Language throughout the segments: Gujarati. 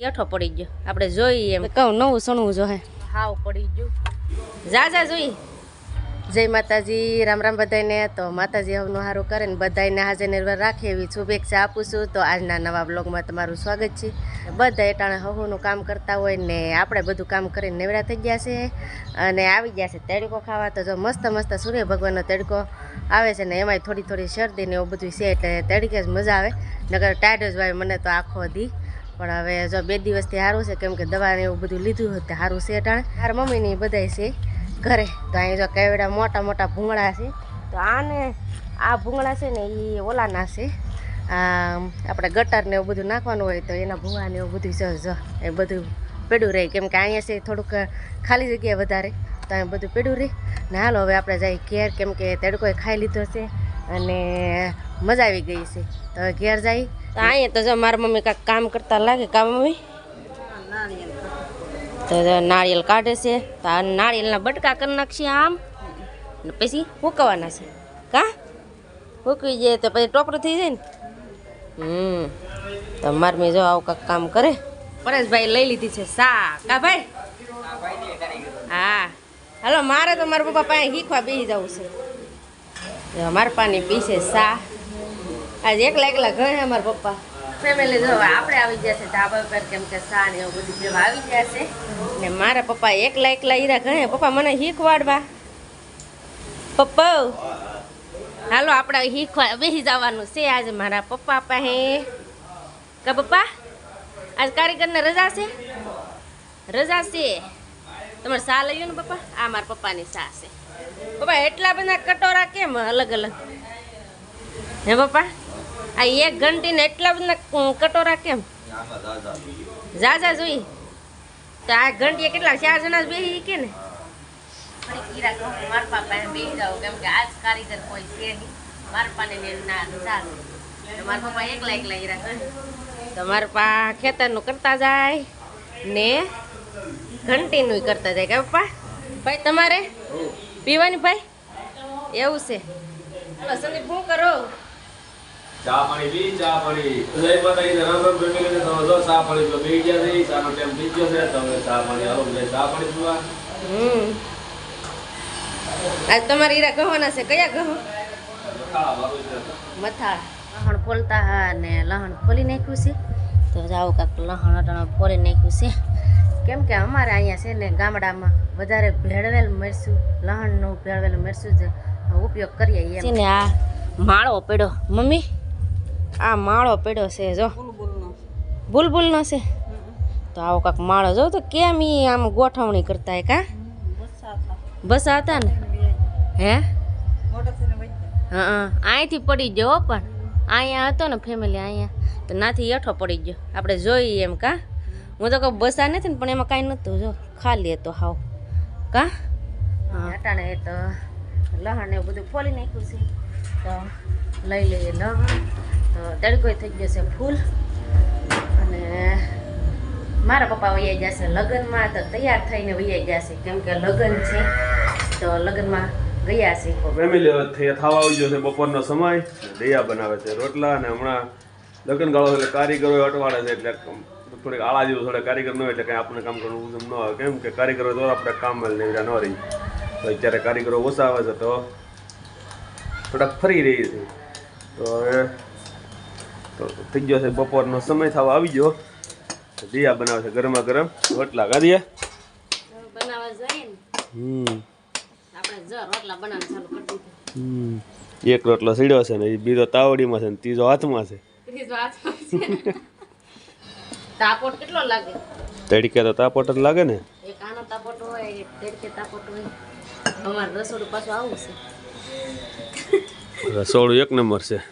યઠો પડી ગયો. આપણે જોઈએ એમ. કહું નવું સણવું જો હે હાવ પડી ગયું. જા જા જોઈ. જય માતાજી રામ રામ બધાને તો માતાજી હવનું સારું કરે ને બધાને હાજર નિર્ભર રાખે એવી શુભેચ્છા આપું છું. તો આજના નવા બ્લોગમાં તમારું સ્વાગત છે. બધા એટાણે હવનું કામ કરતા હોય ને આપણે બધું કામ કરીને નેવડા થઈ ગયા છે. અને આવી ગયા છે તડકો ખાવા. તો જો મસ્ત મસ્ત સૂર્ય ભગવાનનો તડકો આવે છે ને એમાંય થોડી થોડી શરદી ને એવું બધું છે એટલે તડકે જ મજા આવે. નગર ટાઈડ જ વાય મને તો આખો દી પણ હવે જો બે દિવસથી સારું છે, કેમ કે દવાને એવું બધું લીધું તે સારું છે અટાણે હાર મમ્મીની બધાય છે ઘરે. તો અહીં જો કેવડા મોટા મોટા ભૂંગળા છે. તો આને આ ભૂંગળા છે ને એ ઓલાના છે. આપણે ગટરને એવું બધું નાખવાનું હોય તો એના ભૂંગળાને એવું બધું જો જો, એ બધું પેડું રહે. કેમ કે અહીંયા છે થોડુંક ખાલી જગ્યા વધારે. તો અહીં બધું પેડું રહે. ને હાલો હવે આપણે જઈએ ઘેર. કેમ કે તડકોએ ખાઈ લીધો છે. અને મજા આવી ગઈ છે. તો ઘેર જાય. તો અહીંયા તો જો મારા મમ્મી કાંઈક કામ કરતા લાગે કામ મમ્મી? તો નાળિયેર કાઢે છે. તો નાળિયેરના બટકા કરી નાખશે આમ. ને પછી હુકવાના છે. કા? હુકવી જાય તો પછી ટોપરો થઈ જાય ને. હમ. તો મારી મેં જો આવું કાંઈક કામ કરે. પરેશભાઈ લઈ લીધી છે સા કા ભાઈ? હા. હાલો, મારે તો મારા પપ્પા પાસે શીખવા બેસી જવું છે. મારા પાણી પીશે સા આજે એકલા એકલા ઘરે અમારા પપ્પા. ફેમિલી જો હવે આપણે આવી છે ધાબા પર કેમ કે સા ને એવું બધું જેવા આવી છે. ને મારા પપ્પા એકલા એકલા ઈરા ઘરે. પપ્પા મને શીખવાડવા. પપ્પા હાલો આપણે શીખવા બેસી જવાનું છે આજે મારા પપ્પા પાસે. કા પપ્પા આજ કારીગરને રજા છે? રજા છે. તમારે સા લઈ ને પપ્પા? આ મારા પપ્પાની સા છે. પપ્પા એટલા બધા કટોરા કેમ અલગ અલગ? હે પપ્પા? આ એક ઘંટીને એટલા બધા કટોરા કેમ? ઝાઝા જોઈ. તો આ ઘંટીએ કેટલા ચાર જણા જ બેસી કે ને? મારા પાપા બેસી જાવ કેમ કે આજ કારીગર કોઈ છે નહીં. મારા પાને ના ચાલે મારા પપ્પા એકલા એકલા હીરા કરે તો પા ખેતરનું કરતા જાય ને ઘંટીનું કરતા જાય કે પપ્પા? ભાઈ તમારે? પીવાની ભાઈ? એવું છે. હાલો સંદીપ શું કરો? ચા પાણી પી ચા પાણી જય માતાજી રામ ફેમિલી તમે જો ચા પાણી તો પી ગયા છે ચાનો ટાઈમ થઈ ગયો છે તમે ચા પાણી આવો બધા ચા પાણી પીવા. હમ. આજ તમારે ઈરા ગહોના છે કયા ગહો? મથા મથાળ. લહણ ફોલતા હા ને લહણ ફોલી નાખ્યું છે. તો જાવ કાંક લહણ અટાણું ફોલી નાખ્યું છે. કેમ કે અમારે અહીંયા છે ને ગામડામાં વધારે ભેળવેલ મરચું લહણનું ભેળવેલ મરચું જ ઉપયોગ કરીએ ને આ માળો પડ્યો. મમ્મી આ માળો પડ્યો છે, જો. બુલબુલનો છે. તો આવો કાંક માળો જો, તો કેમ ઈ આમ ગોઠવણી કરતા કા બસ હતા ને? હે? હા અહીંથી પડી ગયો પણ. અહીંયા હતો ને ફેમિલી અહીંયા તો નાથી હેઠો પડી ગયો. આપણે જોઈએ એમ કા? હું તો કહું બસા નથી ને, પણ એમાં કાંઈ નહોતું જો, ખાલી હતો હાવ. કા? અટાણે એ તો લહણ ને બધું ફોલી નાખ્યું છે. તો લઈ લઈએ લવણ તો તડકો થઈ ગયો છે ફૂલ. અને મારા પપ્પા વૈયા જશે લગ્નમાં. તો તૈયાર થઈને વૈયા જશે કેમ કે લગ્ન છે. તો લગ્નમાં ગયા છે. ફેમિલી થવા આવી ગયો છે બપોરનો સમય. દૈયા બનાવે છે રોટલા અને હમણાં લગ્ન ગાળો એટલે કારીગરો અટવાડે છે એટલે થોડીક આળા જેવું થોડા કારીગર ન હોય એટલે કંઈ આપણે કામ કરવું ન આવે. કેમ કે કારીગરો દ્વારા આપણે કામ મળે એવી ન રહી. તો અત્યારે કારીગરો ઓછા આવે છે તો થોડાક ફરી રહી છે. તો હવે તો થઈ ગયો છે બપોરનો સમય થવા આવી ગયો. દિયા બનાવે છે ગરમા ગરમ. રોટલા કાઢીએ. એક રોટલો સીડ્યો છે ને બીજો તાવડીમાં છે ને ત્રીજો હાથમાં છે. તાપોટ કેટલો લાગે? તડકે તો તાપોટ જ લાગે ને. એક આનો તાપોટ હોય તડકે તાપોટ હોય. અમારે રસોડું પાછું આવું છે. રસોડું એક નંબર છે.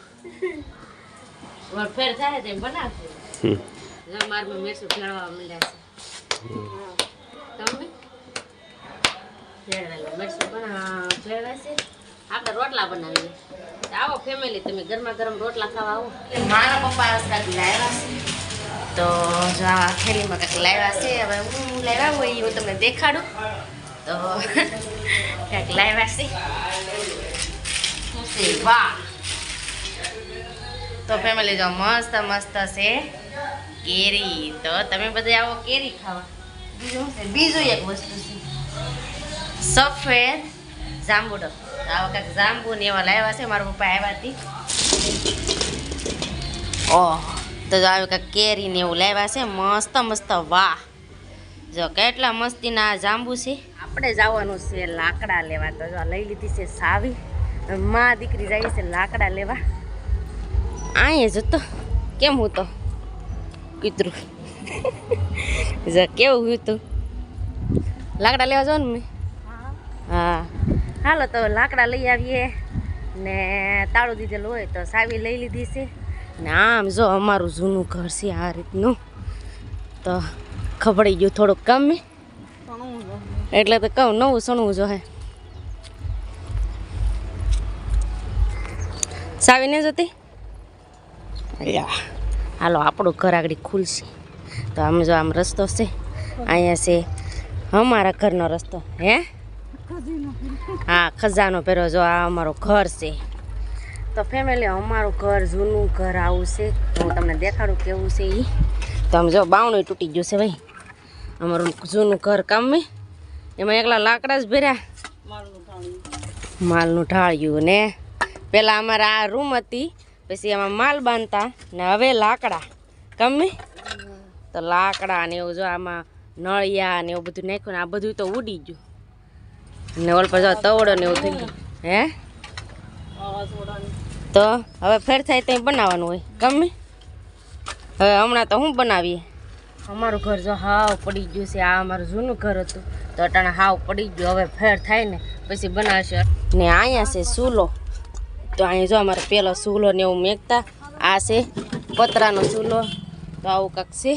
આપણે રોટલા બનાવીએ. આવો ફેમિલી તમે ગરમા ગરમ રોટલા ખાવા આવો. મારા પપ્પા કાંઈક લાવ્યા છે. તો જો આ થેલીમાં કાંઈક લાવ્યા છે. હવે હું લાવ્યા હોય એ હું તમને દેખાડું. તો કાંઈક લાવ્યા છે. વાહ તો ફેમિલી જો મસ્ત મસ્ત છે. કેરી તો તમે બધા આવો કેરી ખાવા. બીજું બીજું એક વસ્તુ છે. સફેદ જાંબુડો. આ વખત જાંબુ ને એવા લાવ્યા છે. મારા પપ્પા આવ્યા હતી ઓહ. તો જો આવી કાંઈક કેરી ને એવું લાવ્યા છે. મસ્ત મસ્ત વાહ. જો કેટલા મસ્તીના જાંબુ છે. આપણે જવાનું છે લાકડા લેવા. તો જો લઈ લીધી છે સાવી. માં દીકરી જાય છે લાકડા લેવા. અહીંયા જતો કેમ હું તો? કીતરું. કેવું હું તું? લાકડા લેવા જાઉં ને મેં? હા. હાલો તો લાકડા લઈ આવીએ. ને તાળું દીધેલું હોય તો સાવી લઈ લીધી છે. ને આમ જો અમારું જૂનું ઘર છે આ રીતનું. તો ખબડી ગયું થોડુંક કમી એટલે તો કહું નવું સણવું જો હે સાવી ને જતી? અલ્યા હાલો આપણું ઘર આગળ ખુલશે. તો આમ જો આમ રસ્તો છે અહીંયા છે અમારા ઘરનો રસ્તો હે? હા ખજાનો પહેરો જો આ અમારું ઘર છે. તો ફેમિલી અમારું ઘર જૂનું ઘર આવું છે. હું તમને દેખાડું કેવું છે એ તો આમ જો બાવણું તૂટી ગયું છે ભાઈ. અમારું જૂનું ઘર કામે એમાં એકલા લાકડા જ ભર્યા. માલનું ઢાળ્યું ને પેલા અમારે આ રૂમ હતી પછી એમાં માલ બાંધતા ને હવે લાકડા. ગમે? તો લાકડા ને એવું જો આમાં નળિયા ને એવું બધું નાખ્યું ને આ બધું તો ઉડી ગયું. ને ઓલ પર જો તવડો ને એવું થઈ ગયું. હે? તો હવે ફેર થાય તો બનાવવાનું હોય. ગમે? હવે હમણાં તો હું બનાવીએ? અમારું ઘર જો હાવ પડી ગયું છે. આ અમારું જૂનું ઘર હતું. તો અટાણે હાવ પડી ગયું. હવે ફેર થાય ને પછી બનાવશે. ને અહીંયા છે ચૂલો. તો અહીં જો અમારે પેલો સૂલો ને એવું મેકતા આ છે પતરાનો સૂલો તો આવું કાંક છે.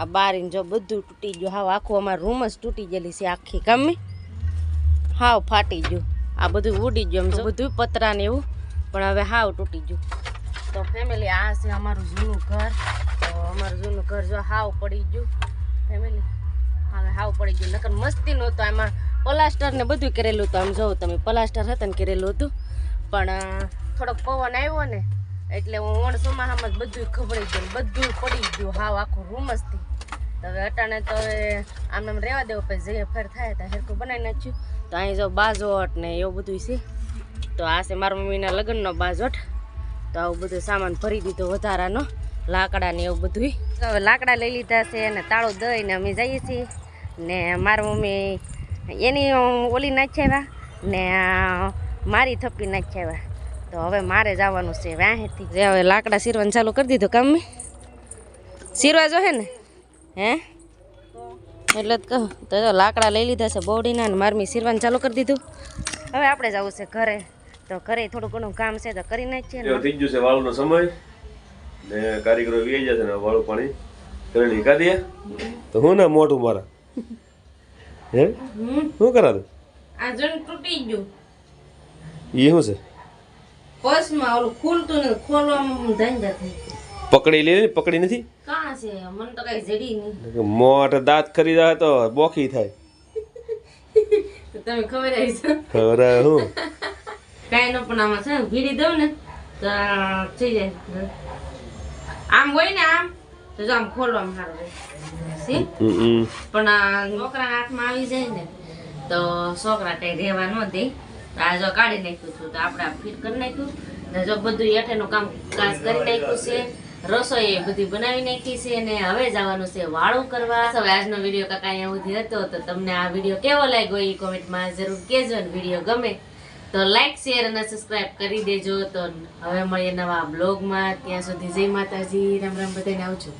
આ બારીને જો બધું તૂટી ગયું. હાવ આખું અમારું રૂમ જ તૂટી ગયેલી છે આખી, ગમે? હાવ ફાટી ગયું. આ બધું ઉડી ગયું એમ બધું પતરા ને એવું. પણ હવે હાવ તૂટી ગયું. તો ફેમિલી આ છે અમારું જૂનું ઘર. તો અમારું જૂનું ઘર જો હાવ પડી ગયું. ફેમિલી હવે હાવ પડી ગયું. નકર મસ્તી નહોતું એમાં પ્લાસ્ટર ને બધું કરેલું હતું. આમ જોઉં તમે પ્લાસ્ટર હતા ને કરેલું હતું. પણ થોડોક પવન આવ્યો ને, એટલે હું ઓણ ચોમાસામાં બધું ખબડી ગયું બધું પડી ગયું, હાવ આખું રૂમ તો હવે અટાણે તો હવે આમ આમ રહેવા દેવું, પછી જઈએ ફેર થાય તો હેરખું બનાવી નાખ્યું. તો અહીં જો બાજોટ ને એવું બધું છે. તો આ છે મારા મમ્મીના લગ્નનો બાજોટ. તો આવું બધું સામાન ભરી દીધો વધારાનો, લાકડા ને એવું બધું હવે લાકડા લઈ લીધા છે અને તાળું દઈને અમે જઈએ છીએ. ને મારા મમ્મી, એની ઓલી નાખ્યા ને મારી થપ્પી નાખ્યા તો હવે મારે જવાનું છે વ્યાહેથી. જે હવે લાકડા સીરવાનું ચાલુ કરી દીધું કામ મેં. સીરવા જો હે ને. હે? એટલે જ કહું તો જો લાકડા લઈ લીધા છે બોડીના અને મારમી સીરવાનું ચાલુ કરી દીધું. હવે આપણે જવું છે ઘરે. તો ઘરે થોડું ઘણું કામ છે તો કરી નાખીએ ને. થઈ ગયું છે વાળુનો સમય. ને કારીગરો વી જશે ને વાળું પાણી કરેલી કાઢીએ તો હું ને મોઢું મારા? હે? શું કરા તું આ જણ તૂટી ગયું. એ શું છે? પર્સમાં ઓલું ખુલતું ને ખોલવામાં ધાંજા થઈ પકડી લે પકડી નથી? કાં છે? મને તો કઈ જડી નહીં. મોટ દાંત કરી જાય તો બોખી થાય. તમે ખબર આવી છે ખબર હું? કાંઈ ન પણ આમાં છે ભીડી દઉં ને તો થઈ જાય. આમ હોય ને આમ તો જો આમ ખોલવામાં સારું રહે. પણ આ છોકરાના હાથમાં આવી જાય ને તો છોકરા કઈ રહેવા ન દે. આ જો કાઢી નાખ્યું હતું તો આપણે ફિટ કરી નાખ્યું. ને જો બધું હેઠેનું કામ કાજ કરી નાખ્યું છે, રસોઈ એ બધી બનાવી નાખી છે અને હવે જવાનું છે વાળું કરવા. હવે આજનો વીડિયો કાકા અહીંયા સુધી હતો, તો તમને આ વીડિયો કેવો લાગ્યો એ કોમેન્ટમાં જરૂર કહેજો અને વીડિયો ગમે. તો લાઈક શેર અને સબસ્ક્રાઈબ કરી દેજો. તો હવે મળીએ નવા બ્લોગમાં ત્યાં સુધી જય માતાજી. રામ રામ બધાને આવજો.